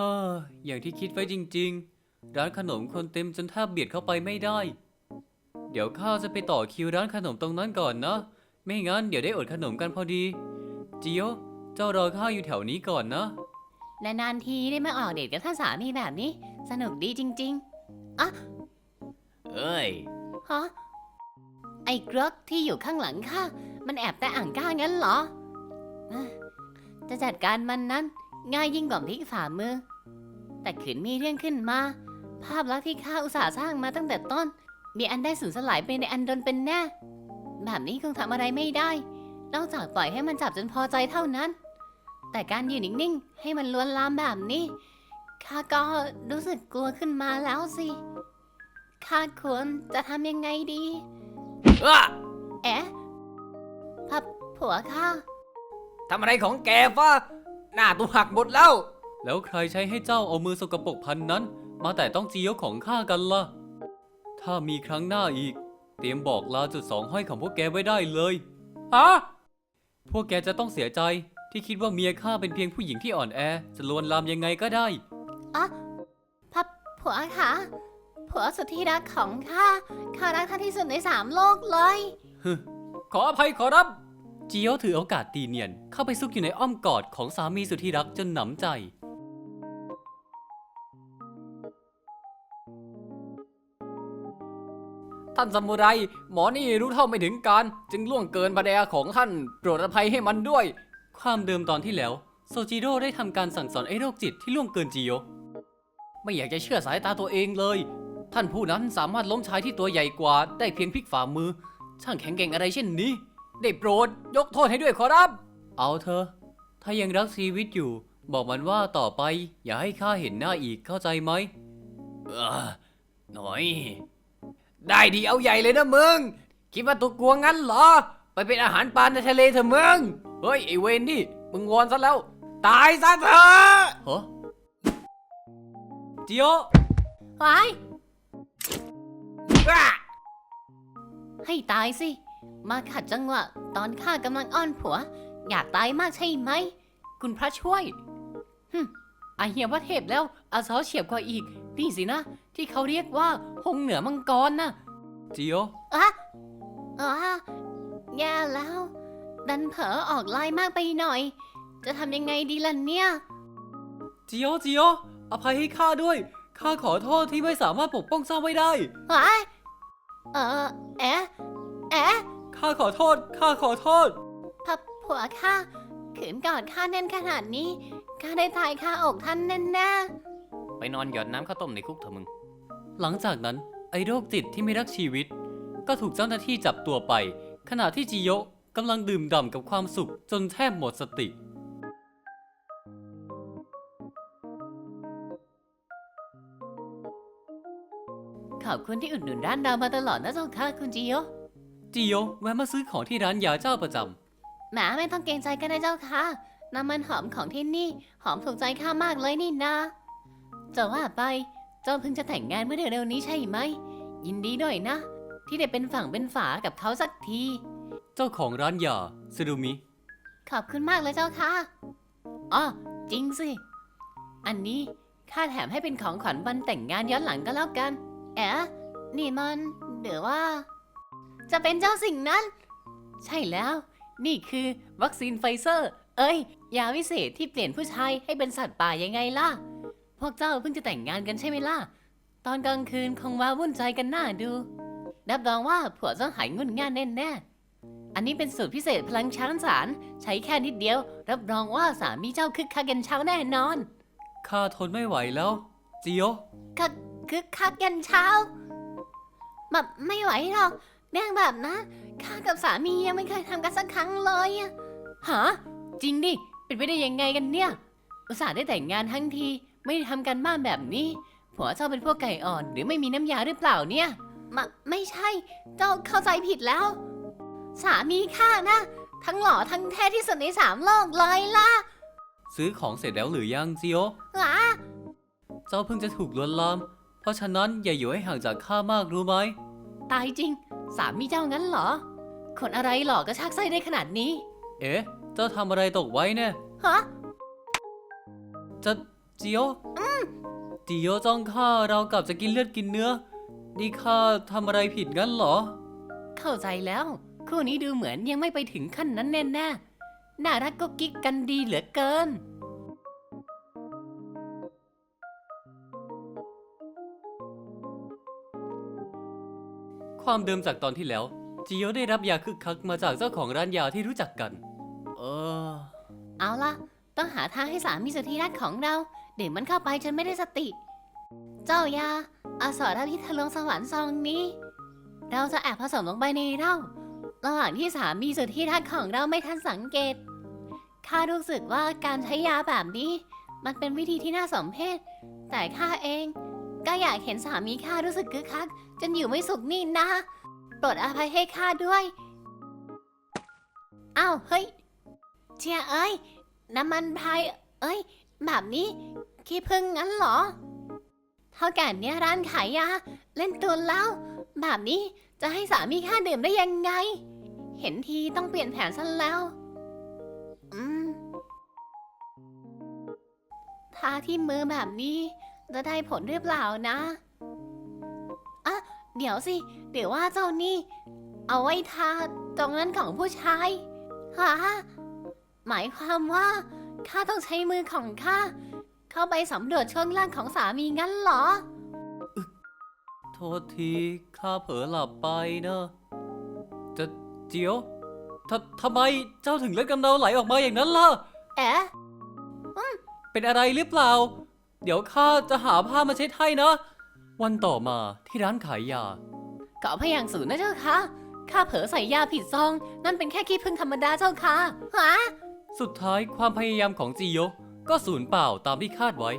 ฮ้ออย่างที่คิดไว้จริง ๆ ร้านขนมคนเต็มจนแทบเบียดเข้าไปไม่ได้ เดี๋ยวข้าจะไปต่อคิวร้านขนมตรงนั้นก่อนนะ ไม่งั้นเดี๋ยวได้อดขนมกันพอดีจิโยเจ้ารอข้าอยู่แถวนี้ก่อนนะนานๆทีได้มาออกเดทกับท่านสามีแบบนี้ สนุกดีจริงเอ้ยๆฮะไอ้กรกที่อยู่ข้างหลังข้ามันแอบแต่อ่างก้างั้นเหรอเอ้อจะจัดการมันนั้น ง่ายยิ่งกว่าพลิกฝ่ามือ แต่ขืนมีเรื่องขึ้นมา ภาพลักษณ์ที่ข้าอุตส่าห์สร้างมาตั้งแต่ต้น มีอันได้สูญสลายไปในอันดนเป็นแน่ แบบนี้คงทำอะไรไม่ได้ นอกจากปล่อยให้มันจับจนพอใจเท่านั้น แต่การยืนนิ่งๆ ให้มันลวนลามแบบนี้ ข้าก็รู้สึกกลัวขึ้นมาแล้วสิ ข้าควรจะทำยังไงดีอ้าเอ๊ะพับผัวข้าทำอะไรของแกฟ้าหน้าตัวหักหมดแล้ว แล้วใครใช้ให้เจ้าเอามือสกปรกพันนั้น มาแต่ต้องจิโยของข้ากันล่ะ ถ้ามีครั้งหน้าอีก เตรียมบอกลาจุดสองห้อยของพวกแกไว้ได้เลยฮะพวกแกจะต้องเสียใจที่คิดว่าเมียข้าเป็นเพียงผู้หญิงที่อ่อนแอ จะลวนลามยังไงก็ได้พับผัวค่ะผัวสุดที่รักของข้าข้ารักท่านที่สุดในสามโลกเลย ขออภัยขอรับจิโยถือโอกาสตีเนียนเข้าไปซุกอยู่ในอ้อมกอดของสามีสุดที่รักจนหนำใจ ท่านซามูไร หมอนี่รู้เท่าไม่ถึงการ จึงล่วงเกินประเดยของท่านโปรดอภัยให้มันด้วย ความเดิมตอนที่แล้ว โซจิโร่ได้ทำการสั่งสอนไอ้โรคจิตที่ล่วงเกินจิโยไม่อยากจะเชื่อสายตาตัวเองเลย ท่านผู้นั้นสามารถล้มชายที่ตัวใหญ่กว่าได้เพียงพลิกฝ่ามือ ช่างแข็งแกร่งอะไรเช่นนี้ ได้โปรดยกโทษให้ด้วยขอรับ เอาเธอะ ถ้ายังรักชีวิตอยู่ บอกมันว่าต่อไปอย่าให้ข้าเห็นหน้าอีกเข้าใจไหมเออหน่อย ได้ดีเอาใหญ่เลยนะมึง คิดว่าตัวกลัวงั้นเหรอ ไปเป็นอาหารปลาในทะเลเถอะมึง เฮ้ย ไอเวนนี่ มึงวอนซะแล้ว ตายซะเถอะเฮ้จิโยไว้อะให้ตายสิ มาขัดจังหวะ ตอนข้ากำลังอ้อนผัว อยากตายมากใช่ไหม คุณพระช่วยหึอาเฮียว่าเทพแล้วอาซอเฉียบกว่าอีก นี่สินะ ที่เขาเรียกว่าหงเหนือมังกรน่ะจิโยอะอ๋อแย่แล้ว ดันเผลอออกไลน์มากไปหน่อย จะทำยังไงดีล่ะเนี่ย จิโยจิโยอภัยให้ข้าด้วย ข้าขอโทษที่ไม่สามารถปกป้องเจ้าไว้ได้ไว้เออแอะแอะข้าขอโทษ ข้าขอโทษ พับผัวข้าขืนกอดข้าแน่นขนาดนี้ ข้าได้ตายข้าอกท่านแน่แน่ ไปนอนหยอดน้ำข้าวต้มในคุกเถอะมึง หลังจากนั้นไอ้โรคจิตที่ไม่รักชีวิต ก็ถูกเจ้าหน้าที่จับตัวไป ขณะที่จิโยะกำลังดื่มด่ำกับความสุขจนแทบหมดสติ ขอบคุณที่อุดหนุนร้านเรามาตลอดนะเจ้าค่ะคุณจิโยจิโยะแวะมาซื้อของที่ร้านยาเจ้าประจแหมไม่ต้องเกรงใจกันนะเจ้าค่ะน้ำมันหอมของที่นี่ หอมถูกใจข้ามากเลยนี่นะ จะว่าไปเจ้าเพิ่งจะแต่งงานเมื่อเร็วๆนี้ใช่ไหม ยินดีด้วยนะ ที่ได้เป็นฝั่งเป็นฝากับเขาสักทีำเจ้าของร้านยาซึรุมิ ขอบคุณมากเลยเจ้าค่ะอ๋อจริงสิ อันนี้ข้าแถมให้เป็นของขวัญวันแต่งงานย้อนหลังก็แล้วกัน แอะนี่มันเดี๋ยวว่า จะเป็นเจ้าสิ่งนั้น ใช่แล้ว นี่คือวัคซีนไฟเซอร์ เอ้ย ยาวิเศษที่เปลี่ยนผู้ชายให้เป็นสัตว์ป่ายังไงล่ะ พวกเจ้าเพิ่งจะแต่งงานกันใช่ไหมล่ะ ตอนกลางคืนคงว้าวุ่นใจกันหน้าดูรับรองว่าผัวเจ้าหายงุนง่านแน่ๆ อันนี้เป็นสูตรพิเศษพลังช้างสาร ใช้แค่นิดเดียว รับรองว่าสามีเจ้าคึกคักกันเช้าแน่นอน ข้าทนไม่ไหวแล้วจิโยะคึกคึกคักยันเช้า แบบไม่ไหวหรอกเรื่องแบบนะข้ากับสามียังไม่เคยทำกันสักครั้งเลยอะฮะจริงดิ เป็นไปได้ยังไงกันเนี่ย อุตส่าห์ได้แต่งงานทั้งที ไม่ได้ทำกันบ้านแบบนี้ ผัวเจ้าเป็นพวกไก่อ่อนหรือไม่มีน้ำยาหรือเปล่าเนี่ย มาไม่ใช่ เจ้าเข้าใจผิดแล้ว สามีข้านะ ทั้งหล่อทั้งแท้ที่สุดในสามโลกเลยล่ะซื้อของเสร็จแล้วหรือยังจิโยะหรอเจ้าเพิ่งจะถูกลวนลาม เพราะฉะนั้นอย่าอยู่ให้ห่างจากข้ามากรู้ไหม ตายจริง สามีเจ้างั้นเหรอ คนอะไรหลอกกระชากไส้ได้ขนาดนี้ เอ๊ะ เจ้าทำอะไรตกไว้เนี่ยฮะ จะเจียวจีโยจ้องข้าเรากลับจะกินเลือดกินเนื้อ นี่ข้าทำอะไรผิดงั้นเหรอ เข้าใจแล้ว คู่นี้ดูเหมือนยังไม่ไปถึงขั้นนั้นแน่ๆน่ารักก็กิ๊กกันดีเหลือเกิน ความเดิมจากตอนที่แล้วจิโยได้รับยาคึกคักมาจากเจ้าของร้านยาที่รู้จักกัน เออ เอาล่ะ ต้องหาทางให้สามีสุดที่รักของเรา ดื่มมันเข้าไปจนไม่ได้สติ เจ้ายาอาสรพิทะลวงสวรรค์ซองนี้ เราจะแอบผสมลงไปในเหล้าระหว่างที่สามีสุดที่รักของเราไม่ทันสังเกตข้ารู้สึกว่าการใช้ยาแบบนี้ มันเป็นวิธีที่น่าสมเพชแต่ข้าเอง ก็อยากเห็นสามีข้ารู้สึกคึกคัก จนอยู่ไม่สุขนี่นะโปรดอภัยให้ข้าด้วยอ้าวเฮ้ยเชียเอ้ยน้ำมันพายเอ้ย แบบนี้ ขี้พึ่งงั้นเหรอ เท่าแก่เนี่ยร้านขายยา เล่นตัวแล้ว แบบนี้จะให้สามีข้าดื่มได้ยังไง เห็นทีต้องเปลี่ยนแผนซะแล้ว อืมทาที่มือแบบนี้ จะได้ผลหรือเปล่านะอะเดี๋ยวสิเดี๋ยวว่าเจ้านี่ เอาไว้ทาตรงนั้นของผู้ชายฮะหมายความว่าข้าต้องใช้มือของข้า เข้าไปสำรวจช่วงล่างของสามีงั้นเหรอ โทษทีข้าเผลอหลับไปนะจะเจียวททำไมเจ้าถึงเลือดกำเดาไหลออกมาอย่างนั้นล่ะแอะเป็นอะไรหรือเปล่า เดี๋ยวข้าจะหาผ้ามาเช็ดให้นะ วันต่อมาที่ร้านขายยาเกาะพยางสูนนะเจ้าค่ะข้าเผลอใส่ยาผิดซอง นั่นเป็นแค่ขี้พึ่งธรรมดาเจ้าค่ะฮะสุดท้ายความพยายามของจิโย ก็สูญเปล่าตามที่คาดไว้